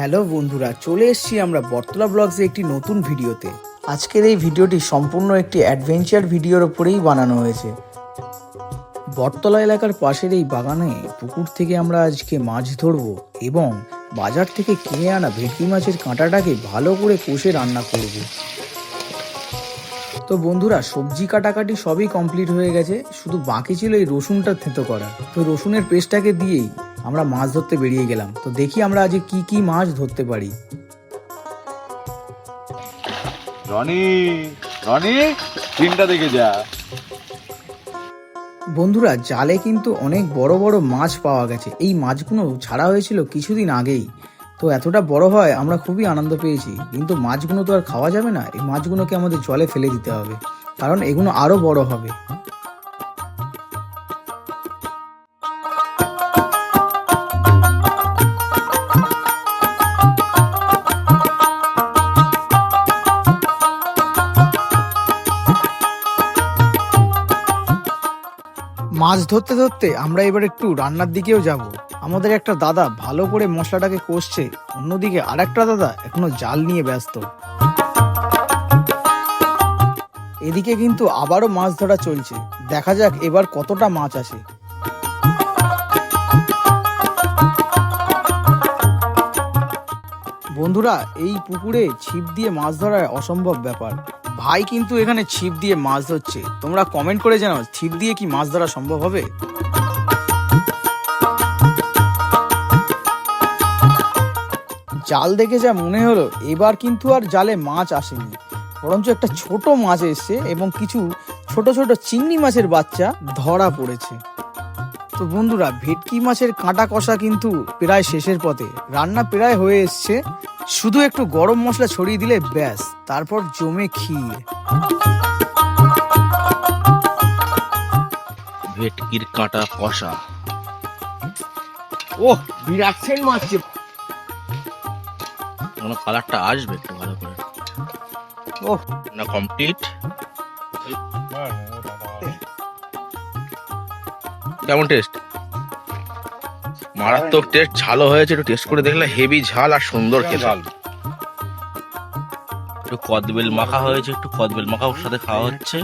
Hello বন্ধুরা, চলে এসেছি আমরা বটতলা ব্লগসে একটি নতুন ভিডিওতে। আজকের এই ভিডিওটি সম্পূর্ণ একটি অ্যাডভেঞ্চার ভিডিওর ওপরেই বানানো হয়েছে। বটতলা এলাকার পাশের এই বাগানে পুকুর থেকে আমরা আজকে মাছ ধরবো এবং বাজার থেকে কিনে আনা ভেটকি মাছের কাঁটাটাকে ভালো করে কষে রান্না করব। তো বন্ধুরা, সবজি কাটাকাটি সবই কমপ্লিট হয়ে গেছে, শুধু বাকি ছিল এই রসুনটা থেতো করা। তো রসুনের পেস্টটাকে দিয়েই আমরা মাছ ধরতে বেরিয়ে গেলাম। তো দেখি আমরা আজকে কি কি মাছ ধরতে পারি। রনি রনি দিনটা দেখে যা। বন্ধুরা জালে কিন্তু অনেক বড় বড় মাছ পাওয়া গেছে। এই মাছগুলো ছাড়া হয়েছিল কিছুদিন আগেই। তো এতটা বড় হয় আমরা খুবই আনন্দ পেয়েছি। কিন্তু মাছগুলো তো আর খাওয়া যাবে না। এই মাছগুলোকে আমাদের জলে ফেলে দিতে হবে। কারণ এগুলো আরও বড় হবে। মাছ ধরতে ধরতে আমরা এবার একটু রান্নার দিকেও যাব। আমাদের একটা দাদা ভালো করে মশলাটাকে কষছে, অন্যদিকে আরেকটা দাদা এখনও জাল নিয়ে ব্যস্ত। এদিকে কিন্তু আবারও মাছ ধরা চলছে। দেখা যাক এবার কতটা মাছ আছে বন্ধুরা, এই পুকুরে ছিপ দিয়ে মাছ ধরা অসম্ভব ব্যাপার। ভাই কিন্তু এখানে ছিপ দিয়ে মাছ ধরছে। তোমরা কমেন্ট করে জানাও, ছিপ দিয়ে কি মাছ ধরা সম্ভব হবে? জাল দেখে যা মনে হলো, এবার কিন্তু আর জালে মাছ আসেনি। বরঞ্চ একটা ছোট মাছ এসছে এবং কিছু ছোট ছোট চিংড়ি মাছের বাচ্চা ধরা পড়েছে। তো বন্ধুরা, ভেটকি মাছের কাঁটা কষা কিন্তু প্রায় শেষের পথে। রান্না প্রায় হয়ে এসছে। শুধু একটু গরম মশলা ছড়িয়ে দিলে ব্যাস। তারপর জমে ক্ষীর। ভেটকির কাঁটা কষা। ওহ বিরাট সেন্ট মারছে কোনো কালারটা আসবে একটু ভালো করে? ওহ। না কমপ্লিট কেমন টেস্ট মারাত্মক টেস্ট ঝালও হয়েছে একটু টেস্ট করে দেখলে হেভি ঝাল আর সুন্দর খেতে। একটু কদবেল মাখা হয়েছে একটু কদবেল মাখা ওর সাথে খাওয়া হচ্ছে।